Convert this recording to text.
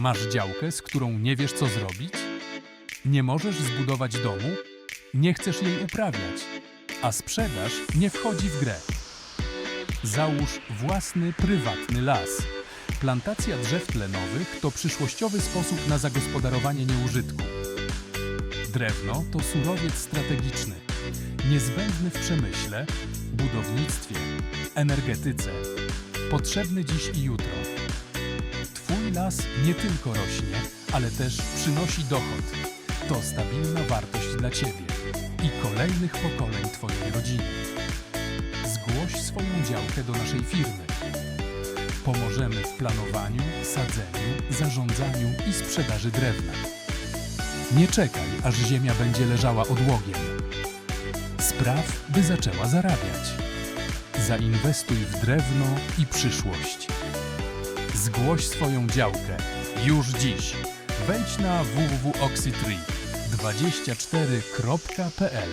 Masz działkę, z którą nie wiesz co zrobić? Nie możesz zbudować domu? Nie chcesz jej uprawiać, a sprzedaż nie wchodzi w grę. Załóż własny, prywatny las. Plantacja drzew tlenowych to przyszłościowy sposób na zagospodarowanie nieużytku. Drewno to surowiec strategiczny, niezbędny w przemyśle, budownictwie, energetyce, potrzebny dziś i jutro. Las nie tylko rośnie, ale też przynosi dochód. To stabilna wartość dla Ciebie i kolejnych pokoleń Twojej rodziny. Zgłoś swoją działkę do naszej firmy. Pomożemy w planowaniu, sadzeniu, zarządzaniu i sprzedaży drewna. Nie czekaj, aż ziemia będzie leżała odłogiem. Spraw, by zaczęła zarabiać. Zainwestuj w drewno i przyszłość. Zgłoś swoją działkę już dziś. Wejdź na www.oxytree24.pl